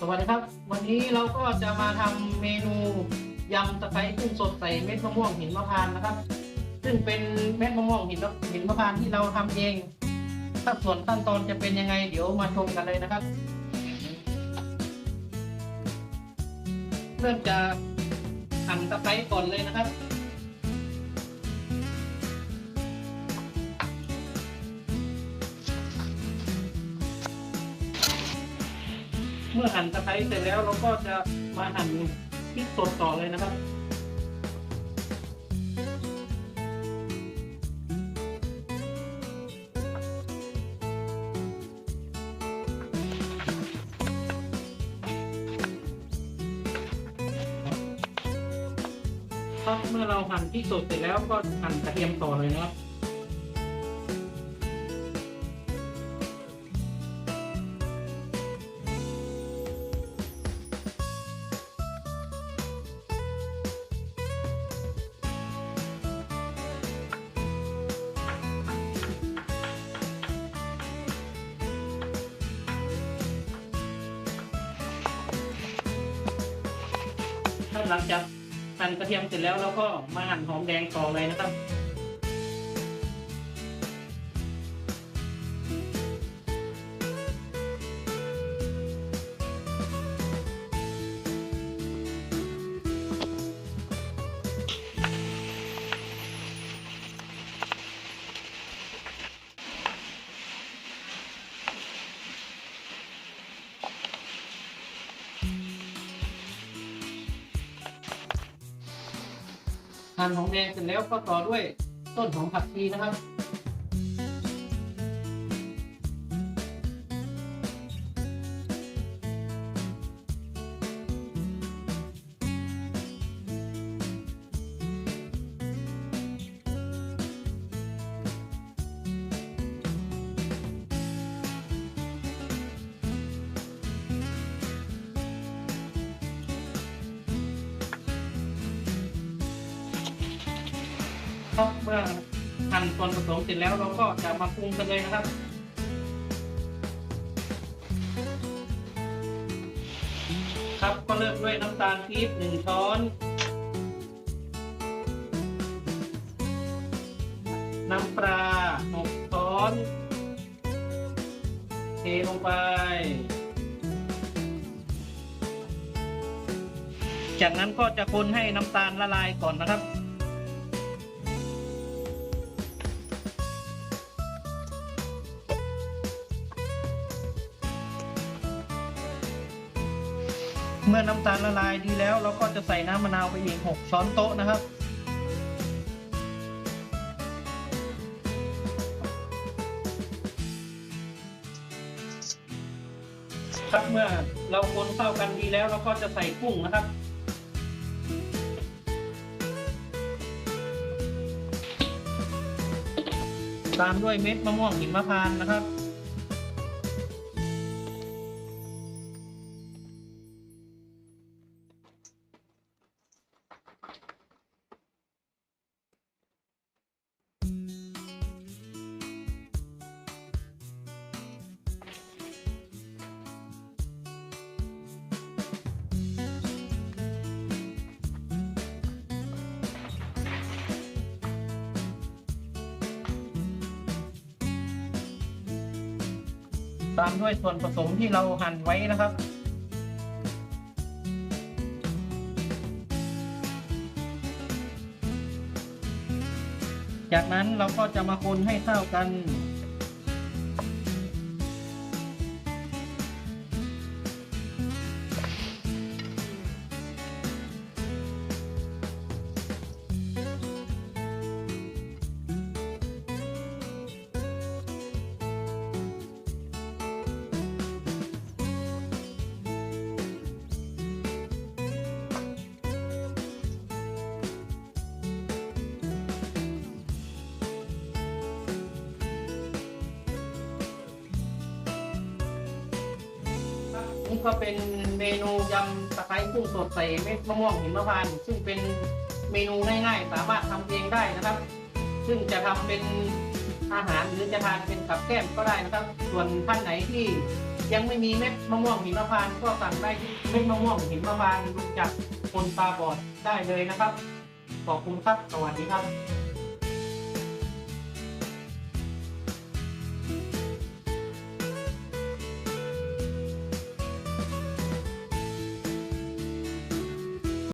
สวัสดีครับ วันนี้เราก็จะมาทำเมนูยำตะไคร้กุ้งสดใส่เม็ดมะม่วงหินมะพร้าวนะครับ ซึ่งเป็นเม็ดมะม่วงหินมะหินมะพร้าวที่เราทำเองถ้าส่วนขั้นตอนจะเป็นยังไง เดี๋ยวมาชมกันเลยนะครับ เริ่มจากหั่นตะไคร้ก่อนเลยนะครับ มื่อหั่นตะไคร้เสร็จแล้วเราก็จะมาหั่นพริกสดต่อเลยนะครับครับเมื่อเราหั่นพริกสดเสร็จแล้วก็หั่นกระเทียมต่อเลยนะครับ หลังจากหั่นกระเทียมเสร็จแล้วเราก็มาหั่นหอมแดงต่อเลยนะครับ หั่นหอมแดงเสร็จแล้วก็ต่อด้วยต้นหอมผักชีนะครับ ครับเมื่อหั่นส่วนผสมเสร็จแล้วเราก็จะมาปรุงกันเลยนะครับครับก็เริ่มด้วยน้ำตาลปี๊บหนึ่งช้อนน้ำปลาหกช้อนเทลงไป จากนั้นก็จะคนให้น้ำตาลละลายก่อนนะครับ เมื่อน้ำตาลละลายดีแล้ว เราก็จะใส่น้ำมะนาวไปอีก 6 ช้อนโต๊ะนะครับ ครับเมื่อเราคนเข้ากันดีแล้วเราก็จะใส่กุ้งนะครับตามด้วยเม็ดมะม่วงหิมพานต์นะครับ ตามด้วยส่วนผสมที่เราหั่นไว้นะครับ จากนั้นเราก็จะมาคนให้เข้ากัน นี่ก็เป็นเมนูยำตะไคร้กุ้งสดใส่เม็ดมะม่วงหิมพานต์ซึ่งเป็นเมนูง่ายๆ สามารถทำเองได้นะครับ ซึ่งจะทำเป็นอาหารหรือจะทานเป็นกับแก้มก็ได้นะครับ ส่วนท่านไหนที่ยังไม่มีเม็ดมะม่วงหิมพานต์ก็สั่งได้ที่เม็ดมะม่วงหิมพานต์ดูจากคนตาบอดได้เลยนะครับ ขอบคุณครับสวัสดีครับ